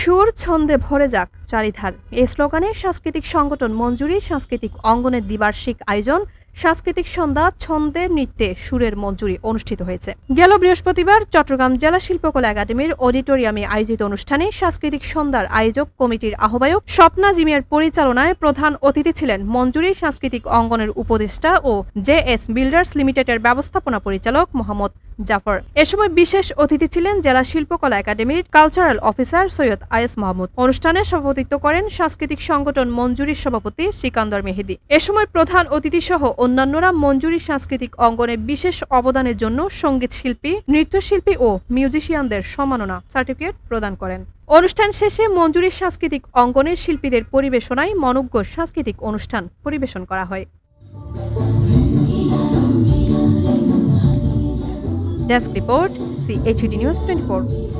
সুর ছন্দে ভরে যাক চারিধার। এই স্লোগানে সাংস্কৃতিক সংগঠন মঞ্জুরি, সাংস্কৃতিক অঙ্গনের দ্বিবার্ষিক আয়োজন, সাংস্কৃতিক সন্ধ্যা, ছন্দে নৃত্যে সুরের মঞ্জুরি অনুষ্ঠিত হয়েছে। গেল বৃহস্পতিবার চট্টগ্রাম জেলা শিল্পকলা একাডেমির অডিটোরিয়ামে আয়োজিত অনুষ্ঠানে সাংস্কৃতিক সন্ধ্যার আয়োজক কমিটির আহ্বায়ক স্বপ্না জিমিয়ার পরিচালনায় প্রধান অতিথি ছিলেন মঞ্জুরি সাংস্কৃতিক অঙ্গনের উপদেষ্টা ও জে এস বিল্ডার্স লিমিটেডের ব্যবস্থাপনা পরিচালক মোহাম্মদ জাফর। এ সময় বিশেষ অতিথি ছিলেন জেলা শিল্পকলা একাডেমির কালচারাল অফিসার সৈয়দ আয়েস মাহমুদ। অনুষ্ঠানে সভাপতিত্ব করেন সাংস্কৃতিক সংগঠন মঞ্জুরির সভাপতি সিকান্দর মেহেদি। এ সময় প্রধান অতিথি সহ অন্যান্যরা মঞ্জুরি সাংস্কৃতিক অঙ্গনে বিশেষ অবদানের জন্য সংগীত শিল্পী, নৃত্যশিল্পী ও মিউজিশিয়ানদের সম্মাননা সার্টিফিকেট প্রদান করেন। অনুষ্ঠান শেষে মঞ্জুরি সাংস্কৃতিক অঙ্গনের শিল্পীদের পরিবেশনায় মনজ্ঞ সাংস্কৃতিক অনুষ্ঠান পরিবেশন করা হয়। Desk report CHD news twenty